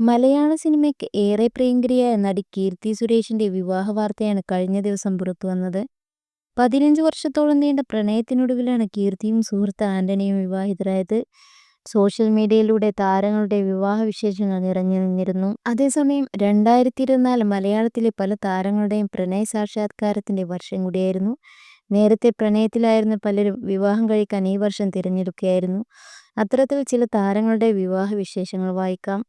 മലയാള സിനിമയ്ക്ക് ഏറെ പ്രിയങ്കരിയായ നടി കീർത്തി സുരേഷിന്റെ വിവാഹ വാർത്തയാണ് കഴിഞ്ഞ ദിവസം പുറത്തു വന്നത്. പതിനഞ്ച് വർഷത്തോളം നീണ്ട പ്രണയത്തിനൊടുവിലാണ് കീർത്തിയും സുഹൃത്ത് ആന്റണിയും വിവാഹിതരായത്. സോഷ്യൽ മീഡിയയിലൂടെ താരങ്ങളുടെ വിവാഹ വിശേഷങ്ങൾ നിറഞ്ഞു നിന്നിരുന്നു. അതേസമയം രണ്ടായിരത്തി ഇരുപത്തിനാല് മലയാളത്തിലെ പല താരങ്ങളുടെയും പ്രണയ സാക്ഷാത്കാരത്തിന്റെ വർഷം കൂടിയായിരുന്നു. നേരത്തെ പ്രണയത്തിലായിരുന്ന പലരും വിവാഹം കഴിക്കാൻ ഈ വർഷം തിരഞ്ഞെടുക്കുകയായിരുന്നു. അത്തരത്തിൽ ചില താരങ്ങളുടെ വിവാഹ വിശേഷങ്ങൾ വായിക്കാം.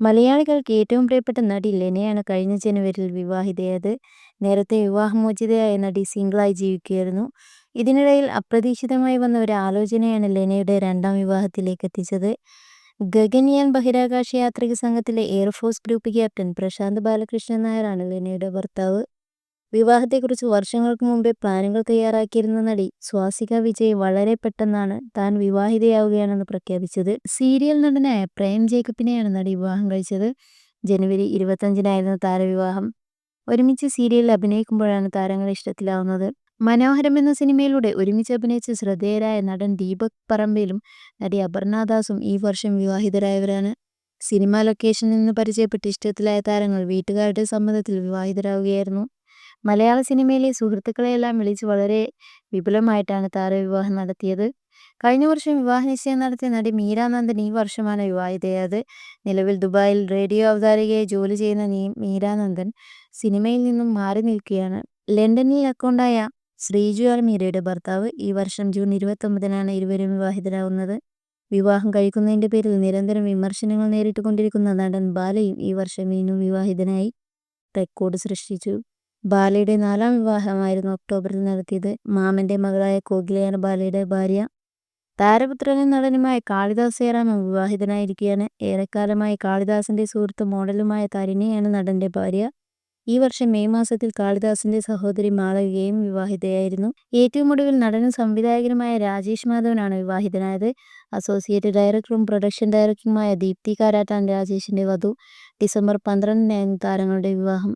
മലയാളികൾക്ക് ഏറ്റവും പ്രിയപ്പെട്ട നടി ലെനയാണ് കഴിഞ്ഞ ജനുവരിയിൽ വിവാഹിതയായത്. നേരത്തെ വിവാഹമോചിതയായ നടി സിംഗിളായി ജീവിക്കുകയായിരുന്നു. ഇതിനിടയിൽ അപ്രതീക്ഷിതമായി വന്ന ഒരു ആലോചനയാണ് ലെനയുടെ രണ്ടാം വിവാഹത്തിലേക്ക് എത്തിച്ചത്. ഗഗൻയാൻ ബഹിരാകാശ യാത്രിക സംഘത്തിലെ air force group captain Prashanth Balakrishnan നായരാണ് ലെനയുടെ ഭർത്താവ്. വിവാഹത്തെക്കുറിച്ച് വർഷങ്ങൾക്ക് മുമ്പേ പ്ലാനുകൾ തയ്യാറാക്കിയിരുന്ന നടി സ്വാസിക വിജയ് വളരെ പെട്ടെന്നാണ് താൻ വിവാഹിതയാവുകയാണെന്ന് പ്രഖ്യാപിച്ചത്. സീരിയൽ നടനായ പ്രേം ജേക്കബിനെയാണ് നടി വിവാഹം കഴിച്ചത്. ജനുവരി ഇരുപത്തഞ്ചിനായിരുന്നു താരവിവാഹം. ഒരുമിച്ച് സീരിയലിൽ അഭിനയിക്കുമ്പോഴാണ് താരങ്ങൾ ഇഷ്ടത്തിലാവുന്നത്. മനോഹരം എന്ന സിനിമയിലൂടെ ഒരുമിച്ച് അഭിനയിച്ച ശ്രദ്ധേയരായ നടൻ ദീപക് പറമ്പയിലും നടി അപർണാദാസും ഈ വർഷം വിവാഹിതരായവരാണ്. സിനിമാ ലൊക്കേഷനിൽ നിന്ന് പരിചയപ്പെട്ട് ഇഷ്ടത്തിലായ താരങ്ങൾ വീട്ടുകാരുടെ സമ്മതത്തിൽ വിവാഹിതരാവുകയായിരുന്നു. മലയാള സിനിമയിലെ സുഹൃത്തുക്കളെയെല്ലാം വിളിച്ച് വളരെ വിപുലമായിട്ടാണ് താരവിവാഹം നടത്തിയത്. കഴിഞ്ഞ വർഷം വിവാഹ നിശ്ചയം നടത്തിയ നടി മീരാനന്ദൻ ഈ വർഷമാണ് വിവാഹിതയായത്. നിലവിൽ ദുബായിൽ റേഡിയോ അവതാരികയായി ജോലി ചെയ്യുന്ന നീ മീരാനന്ദൻ സിനിമയിൽ നിന്നും മാറി നിൽക്കുകയാണ്. ലണ്ടനിൽ അക്കൗണ്ടായ ശ്രീജു അൽമീരയുടെ ഭർത്താവ് ഈ വർഷം ജൂൺ ഇരുപത്തൊമ്പതിനാണ് ഇരുവരും വിവാഹിതരാകുന്നത് വിവാഹം കഴിക്കുന്നതിന്റെ പേരിൽ നിരന്തരം വിമർശനങ്ങൾ നേരിട്ടുകൊണ്ടിരിക്കുന്ന നടൻ ബാലയും ഈ വർഷം വീണ്ടും വിവാഹിതനായി റെക്കോർഡ് സൃഷ്ടിച്ചു. ബാലയുടെ നാലാം വിവാഹമായിരുന്നു ഒക്ടോബറിൽ നടത്തിയത്. മാമന്റെ മകളായ കോകിലയാണ് ബാലയുടെ ഭാര്യ. താരപുത്രനും നടനുമായ കാളിദാസ് ഏറാമൻ വിവാഹിതനായിരിക്കുകയാണ് ഏറെക്കാലമായി കാളിദാസിന്റെ സുഹൃത്ത് മോഡലുമായ തരിണിയാണ് നടന്റെ ഭാര്യ. ഈ വർഷം മെയ് മാസത്തിൽ കാളിദാസിന്റെ സഹോദരി മാളവികയും വിവാഹിതയായിരുന്നു. ഏറ്റവും ഒടുവിൽ നടനും സംവിധായകനുമായ രാജേഷ് മാധവനാണ് വിവാഹിതനായത്. അസോസിയേറ്റ് ഡയറക്ടറും പ്രൊഡക്ഷൻ ഡയറക്ടറുമായ ദീപ്തി കാരാട്ടാൻ രാജേഷിന്റെ വധു. ഡിസംബർ പന്ത്രണ്ടിനായിരുന്നു താരങ്ങളുടെ വിവാഹം.